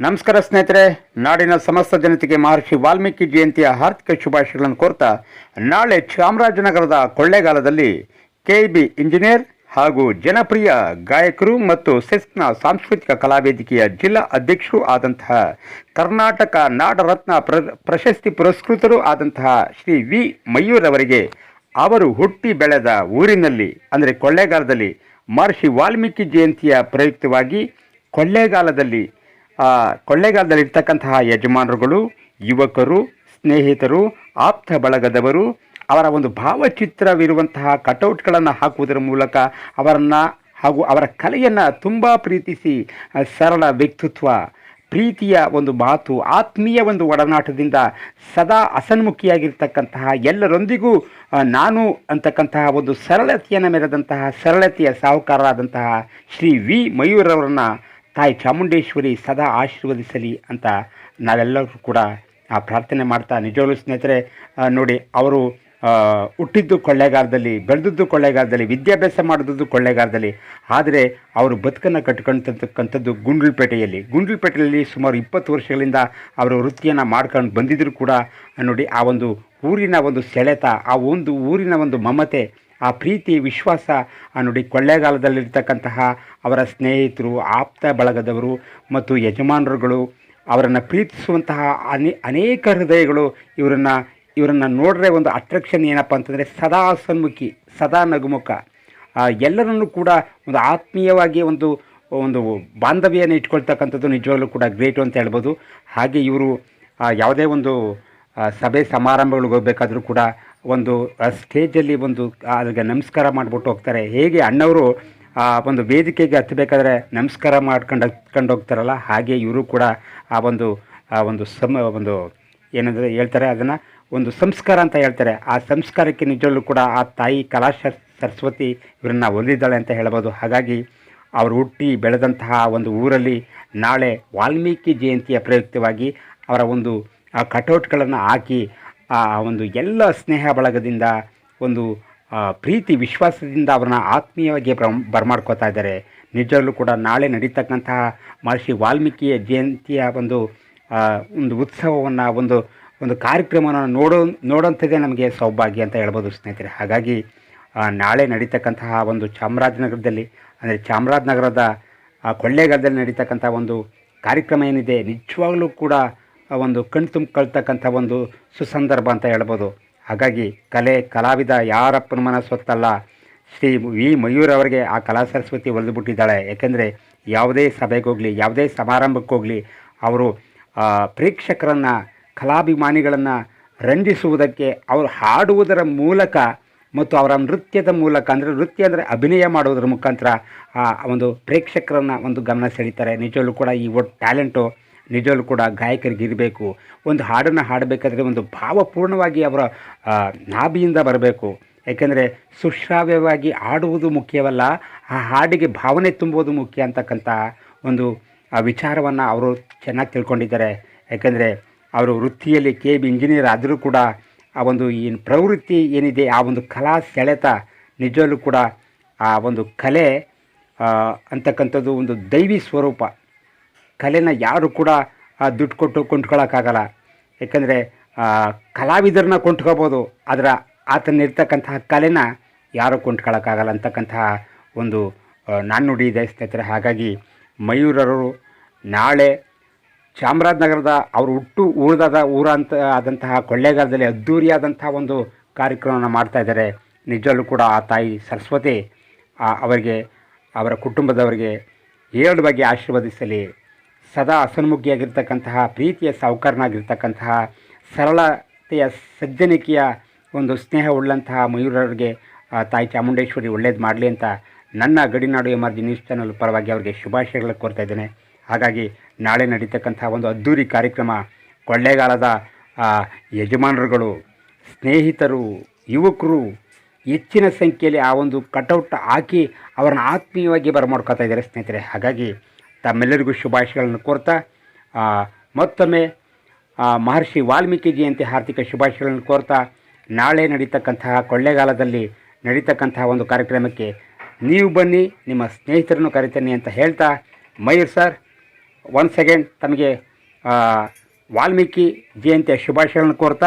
ನಮಸ್ಕಾರ ಸ್ನೇಹಿತರೆ, ನಾಡಿನ ಸಮಸ್ತ ಜನತೆಗೆ ಮಹರ್ಷಿ ವಾಲ್ಮೀಕಿ ಜಯಂತಿಯ ಹಾರ್ದಿಕ ಶುಭಾಶಯಗಳನ್ನು ಕೋರ್ತಾ, ನಾಳೆ ಚಾಮರಾಜನಗರದ ಕೊಳ್ಳೇಗಾಲದಲ್ಲಿ ಬಿ ಇಂಜಿನಿಯರ್ ಹಾಗೂ ಜನಪ್ರಿಯ ಗಾಯಕರು ಮತ್ತು ಸೆಸ್ನ ಸಾಂಸ್ಕೃತಿಕ ಕಲಾವೇದಿಕೆಯ ಜಿಲ್ಲಾ ಅಧ್ಯಕ್ಷರು ಆದಂತಹ ಕರ್ನಾಟಕ ನಾಡರತ್ನ ಪ್ರ, ಪ್ರಶಸ್ತಿ ಪುರಸ್ಕೃತರು ಆದಂತಹ ಶ್ರೀ ವಿ ಮಯೂರ್ ಅವರಿಗೆ ಅವರು ಹುಟ್ಟಿ ಬೆಳೆದ ಊರಿನಲ್ಲಿ, ಅಂದರೆ ಕೊಳ್ಳೇಗಾಲದಲ್ಲಿ ಮಹರ್ಷಿ ವಾಲ್ಮೀಕಿ ಜಯಂತಿಯ ಪ್ರಯುಕ್ತವಾಗಿ ಕೊಳ್ಳೇಗಾಲದಲ್ಲಿ ಆ, ಕೊಳ್ಳೇಗಾಲದಲ್ಲಿ ಇರ್ತಕ್ಕಂತಹ ಯಜಮಾನರುಗಳು ಯುವಕರು ಸ್ನೇಹಿತರು ಆಪ್ತ ಬಳಗದವರು ಅವರ ಒಂದು ಭಾವಚಿತ್ರವಿರುವಂತಹ ಕಟೌಟ್ಗಳನ್ನು ಹಾಕುವುದರ ಮೂಲಕ ಅವರನ್ನು ಹಾಗೂ ಅವರ ಕಲೆಯನ್ನು ತುಂಬ ಪ್ರೀತಿಸಿ ಸರಳ ವ್ಯಕ್ತಿತ್ವ ಪ್ರೀತಿಯ ಒಂದು ಮಾತು ಆತ್ಮೀಯ ಒಂದು ಒಡನಾಟದಿಂದ ಸದಾ ಅಸನ್ಮುಖಿಯಾಗಿರ್ತಕ್ಕಂತಹ ಎಲ್ಲರೊಂದಿಗೂ ನಾನು ಅಂತಕ್ಕಂತಹ ಒಂದು ಸರಳತೆಯನ್ನು ಮೆರೆದಂತಹ ಸರಳತೆಯ ಸಾಹುಕಾರರಾದಂತಹ ಶ್ರೀ ವಿ. ಮಯೂರವರನ್ನು ತಾಯಿ ಚಾಮುಂಡೇಶ್ವರಿ ಸದಾ ಆಶೀರ್ವದಿಸಲಿ ಅಂತ ನಾವೆಲ್ಲರೂ ಕೂಡ ಆ, ಪ್ರಾರ್ಥನೆ ಮಾಡ್ತಾ ನಿಜವಾಗ್ಲೂ ಸ್ನೇಹಿತರೆ ನೋಡಿ ಅವರು ಹುಟ್ಟಿದ್ದು ಕೊಳ್ಳೇಗಾಲದಲ್ಲಿ ಬೆಳೆದದ್ದು ಕೊಳ್ಳೇಗಾಲದಲ್ಲಿ ವಿದ್ಯಾಭ್ಯಾಸ ಮಾಡಿದ್ದು ಕೊಳ್ಳೇಗಾಲದಲ್ಲಿ ಆದರೆ ಅವರು ಬದುಕನ್ನು ಕಟ್ಕೊಂತಕ್ಕಂಥದ್ದು ಗುಂಡ್ಲುಪೇಟೆಯಲ್ಲಿ. ಗುಂಡ್ಲುಪೇಟೆಯಲ್ಲಿ ಸುಮಾರು ಇಪ್ಪತ್ತು ವರ್ಷಗಳಿಂದ ಅವರು ವೃತ್ತಿಯನ್ನು ಮಾಡ್ಕೊಂಡು ಬಂದಿದ್ದರೂ ಕೂಡ ನೋಡಿ ಆ ಒಂದು ಊರಿನ ಒಂದು ಸೆಳೆತ ಆ ಒಂದು ಊರಿನ ಒಂದು ಮಮತೆ ಆ ಪ್ರೀತಿ, ವಿಶ್ವಾಸ ಆ ನೋಡಿ ಕೊಳ್ಳೇಗಾಲದಲ್ಲಿರ್ತಕ್ಕಂತಹ ಅವರ ಸ್ನೇಹಿತರು, ಆಪ್ತ ಬಳಗದವರು ಮತ್ತು ಯಜಮಾನರುಗಳು ಅವರನ್ನು ಪ್ರೀತಿಸುವಂತಹ ಅನೇ, ಅನೇಕ ಹೃದಯಗಳು ಇವರನ್ನು ಇವರನ್ನು ನೋಡ್ರೆ ಒಂದು ಅಟ್ರಾಕ್ಷನ್ ಏನಪ್ಪ ಅಂತಂದರೆ ಸದಾ ಸನ್ಮುಖಿ, ಸದಾ ನಗುಮುಖ. ಎಲ್ಲರನ್ನೂ ಕೂಡ ಒಂದು ಆತ್ಮೀಯವಾಗಿ ಒಂದು ಒಂದು ಬಾಂಧವ್ಯನ ಇಟ್ಕೊಳ್ತಕ್ಕಂಥದ್ದು ನಿಜವಾಗ್ಲೂ ಕೂಡ ಗ್ರೇಟು ಅಂತ ಹೇಳ್ಬೋದು. ಹಾಗೆ ಇವರು ಯಾವುದೇ ಒಂದು ಸಭೆ ಸಮಾರಂಭಗಳಿಗೆ ಹೋಗ್ಬೇಕಾದ್ರೂ ಕೂಡ ಒಂದು ಸ್ಟೇಜಲ್ಲಿ ಒಂದು ಅದಕ್ಕೆ ನಮಸ್ಕಾರ ಮಾಡಿಬಿಟ್ಟು ಹೋಗ್ತಾರೆ. ಹೇಗೆ ಅಣ್ಣವರು, ಆ, ಒಂದು ವೇದಿಕೆಗೆ ಹತ್ತಬೇಕಾದ್ರೆ ನಮಸ್ಕಾರ ಮಾಡ್ಕೊಂಡು ಹತ್ಕೊಂಡು ಹೋಗ್ತಾರಲ್ಲ ಹಾಗೆ ಇವರು ಕೂಡ ಆ ಒಂದು ಆ ಒಂದು ಸಮ, ಒಂದು ಏನಂದರೆ ಹೇಳ್ತಾರೆ, ಅದನ್ನು ಒಂದು ಸಂಸ್ಕಾರ ಅಂತ ಹೇಳ್ತಾರೆ. ಆ ಸಂಸ್ಕಾರಕ್ಕೆ ನಿಜವಲ್ಲೂ ಕೂಡ ಆ ತಾಯಿ ಕಲಾಶ ಸರಸ್ವತಿ ಇವರನ್ನ ಒಲಿದ್ದಾಳೆ ಅಂತ ಹೇಳ್ಬೋದು. ಹಾಗಾಗಿ ಅವರು ಹುಟ್ಟಿ ಬೆಳೆದಂತಹ ಒಂದು ಊರಲ್ಲಿ ನಾಳೆ ವಾಲ್ಮೀಕಿ ಜಯಂತಿಯ ಪ್ರಯುಕ್ತವಾಗಿ ಅವರ ಒಂದು, ಆ ಕಟೌಟ್ಗಳನ್ನು ಹಾಕಿ ಆ ಒಂದು ಎಲ್ಲ ಸ್ನೇಹ ಬಳಗದಿಂದ, ಒಂದು ಪ್ರೀತಿ ವಿಶ್ವಾಸದಿಂದ ಅವರನ್ನ ಆತ್ಮೀಯವಾಗಿ ಬರ ಬರಮಾಡ್ಕೋತಾ ಇದ್ದಾರೆ. ನಿಜವಾಗಲೂ ಕೂಡ ನಾಳೆ ನಡೀತಕ್ಕಂತಹ ಮಹರ್ಷಿ ವಾಲ್ಮೀಕಿಯ ಜಯಂತಿಯ ಒಂದು ಒಂದು ಉತ್ಸವವನ್ನು, ಒಂದು ಒಂದು ಕಾರ್ಯಕ್ರಮವನ್ನು ನೋಡೋ, ನೋಡೋಂಥದ್ದೇ ನಮಗೆ ಸೌಭಾಗ್ಯ ಅಂತ ಹೇಳ್ಬೋದು ಸ್ನೇಹಿತರೆ. ಹಾಗಾಗಿ ನಾಳೆ ನಡೀತಕ್ಕಂತಹ ಒಂದು ಚಾಮರಾಜನಗರದಲ್ಲಿ, ಅಂದರೆ ಚಾಮರಾಜನಗರದ ಕೊಳ್ಳೇಗಾಲದಲ್ಲಿ ನಡೀತಕ್ಕಂಥ ಒಂದು ಕಾರ್ಯಕ್ರಮ ಏನಿದೆ, ನಿಜವಾಗ್ಲೂ ಕೂಡ ಒಂದು ಕಣ್ ತುಂಬಿಕೊಳ್ತಕ್ಕಂಥ ಒಂದು ಸುಸಂದರ್ಭ ಅಂತ ಹೇಳ್ಬೋದು. ಹಾಗಾಗಿ ಕಲೆ, ಕಲಾವಿದ ಯಾರಪ್ಪನ ಮನ ಸೊತ್ತಲ್ಲ. ಶ್ರೀ ವಿ. ಮಯೂರ್ ಅವರಿಗೆ ಆ ಕಲಾ ಸರಸ್ವತಿ ಒಲಿದುಬಿಟ್ಟಿದ್ದಾಳೆ. ಯಾಕೆಂದರೆ ಯಾವುದೇ ಸಭೆಗೋಗಲಿ ಯಾವುದೇ ಸಮಾರಂಭಕ್ಕೋಗಲಿ ಅವರು ಪ್ರೇಕ್ಷಕರನ್ನು, ಕಲಾಭಿಮಾನಿಗಳನ್ನು ರಂಜಿಸುವುದಕ್ಕೆ, ಅವರು ಹಾಡುವುದರ ಮೂಲಕ ಮತ್ತು ಅವರ ನೃತ್ಯದ ಮೂಲಕ, ಅಂದರೆ ನೃತ್ಯ ಅಂದರೆ ಅಭಿನಯ ಮಾಡುವುದರ ಮುಖಾಂತರ, ಆ, ಒಂದು ಪ್ರೇಕ್ಷಕರನ್ನು ಒಂದು ಗಮನ ಸೆಳೀತಾರೆ. ನಿಜವಲ್ಲೂ ಕೂಡ ಈ ಒಟ್ಟು ಟ್ಯಾಲೆಂಟು ನಿಜವಲ್ಲೂ ಕೂಡ ಗಾಯಕರಿಗೆ ಇರಬೇಕು. ಒಂದು ಹಾಡನ್ನು ಹಾಡಬೇಕಾದ್ರೆ ಒಂದು ಭಾವಪೂರ್ಣವಾಗಿ ಅವರ ನಾಭಿಯಿಂದ ಬರಬೇಕು. ಯಾಕೆಂದರೆ ಸುಶ್ರಾವ್ಯವಾಗಿ ಹಾಡುವುದು ಮುಖ್ಯವಲ್ಲ, ಆ ಹಾಡಿಗೆ ಭಾವನೆ ತುಂಬುವುದು ಮುಖ್ಯ ಅಂತಕ್ಕಂಥ ಒಂದು ವಿಚಾರವನ್ನು ಅವರು ಚೆನ್ನಾಗಿ ತಿಳ್ಕೊಂಡಿದ್ದಾರೆ. ಯಾಕೆಂದರೆ ಅವರು ವೃತ್ತಿಯಲ್ಲಿ ಕೆ ಬಿ ಇಂಜಿನಿಯರ್ ಆದರೂ ಕೂಡ ಆ ಒಂದು ಏನು ಪ್ರವೃತ್ತಿ ಏನಿದೆ, ಆ ಒಂದು ಕಲಾ ಸೆಳೆತ ನಿಜವಲ್ಲೂ ಕೂಡ ಆ ಒಂದು ಕಲೆ ಅಂತಕ್ಕಂಥದ್ದು ಒಂದು ದೈವಿ ಸ್ವರೂಪ. ಕಲೆನ ಯಾರು ಕೂಡ ದುಡ್ಡು ಕೊಟ್ಟು ಕೊಂಡ್ಕೊಳ್ಳೋಕ್ಕಾಗಲ್ಲ ಯಾಕಂದರೆ ಕಲಾವಿದರನ್ನ ಕೊಂಡ್ಕೋಬೋದು, ಆದರೆ ಆತನಿರ್ತಕ್ಕಂತಹ ಕಲೆನ ಯಾರು ಕೊಂಡ್ಕೊಳ್ಳೋಕ್ಕಾಗಲ್ಲ ಅಂತಕ್ಕಂತಹ ಒಂದು ನಾಣ್ಣುಡಿ ಇದೆ ಸ್ನೇಹಿತರೆ. ಹಾಗಾಗಿ ಮಯೂರರು ನಾಳೆ ಚಾಮರಾಜನಗರದ ಅವರು ಹುಟ್ಟು ಉಳಿದಾದ ಊರ ಅಂತ, ಆದಂತಹ ಕೊಳ್ಳೇಗಾಲದಲ್ಲಿ ಅದ್ಧೂರಿಯಾದಂತಹ ಒಂದು ಕಾರ್ಯಕ್ರಮವನ್ನು ಮಾಡ್ತಾ ಇದ್ದಾರೆ. ನಿಜವಲ್ಲೂ ಕೂಡ ಆ ತಾಯಿ ಸರಸ್ವತಿ ಅವರಿಗೆ, ಅವರ ಕುಟುಂಬದವರಿಗೆ ಬಗ್ಗೆ ಆಶೀರ್ವದಿಸಲಿ. ಸದಾ ಹಸನ್ಮುಖಿಯಾಗಿರ್ತಕ್ಕಂತಹ, ಪ್ರೀತಿಯ ಸಾವುಕಾರನಾಗಿರ್ತಕ್ಕಂತಹ ಸರಳತೆಯ ಸಜ್ಜನಿಕೆಯ ಒಂದು ಸ್ನೇಹ ಉಳ್ಳಂತಹ ಮಯೂರರಿಗೆ ತಾಯಿ ಚಾಮುಂಡೇಶ್ವರಿ ಒಳ್ಳೇದು ಮಾಡಲಿ ಅಂತ ನನ್ನ ಗಡಿನಾಡು ಎಮರ್ಜಿ ನ್ಯೂಸ್ ಚಾನಲ್ ಪರವಾಗಿ ಅವರಿಗೆ ಶುಭಾಶಯಗಳು ಕೋರ್ತಾ ಇದ್ದೇನೆ. ಹಾಗಾಗಿ ನಾಳೆ ನಡೀತಕ್ಕಂತಹ ಒಂದು ಅದ್ಧೂರಿ ಕಾರ್ಯಕ್ರಮ, ಕೊಳ್ಳೇಗಾಲದ ಯಜಮಾನರುಗಳು, ಸ್ನೇಹಿತರು, ಯುವಕರು ಹೆಚ್ಚಿನ ಸಂಖ್ಯೆಯಲ್ಲಿ ಆ ಒಂದು ಕಟೌಟ್ ಹಾಕಿ ಅವರನ್ನು ಆತ್ಮೀಯವಾಗಿ ಬರಮಾಡ್ಕೋತಾ ಇದ್ದಾರೆ ಸ್ನೇಹಿತರೆ. ಹಾಗಾಗಿ ತಮ್ಮೆಲ್ಲರಿಗೂ ಶುಭಾಶಯಗಳನ್ನು ಕೋರ್ತಾ ಮತ್ತೊಮ್ಮೆ ಮಹರ್ಷಿ ವಾಲ್ಮೀಕಿ ಜಯಂತಿ ಹಾರ್ದಿಕ ಶುಭಾಶಯಗಳನ್ನು ಕೋರ್ತಾ, ನಾಳೆ ನಡೀತಕ್ಕಂತಹ ಕೊಳ್ಳೆಗಾಲದಲ್ಲಿ ನಡೀತಕ್ಕಂತಹ ಒಂದು ಕಾರ್ಯಕ್ರಮಕ್ಕೆ ನೀವು ಬನ್ನಿ, ನಿಮ್ಮ ಸ್ನೇಹಿತರನ್ನು ಕರಿತೇನೆ ಅಂತ ಹೇಳ್ತಾ, ಮಯೂರ್ ಸರ್ ಒನ್ ಸೆಕೆಂಡ್ ತಮಗೆ ವಾಲ್ಮೀಕಿ ಜಯಂತಿಯ ಶುಭಾಶಯಗಳನ್ನು ಕೋರ್ತಾ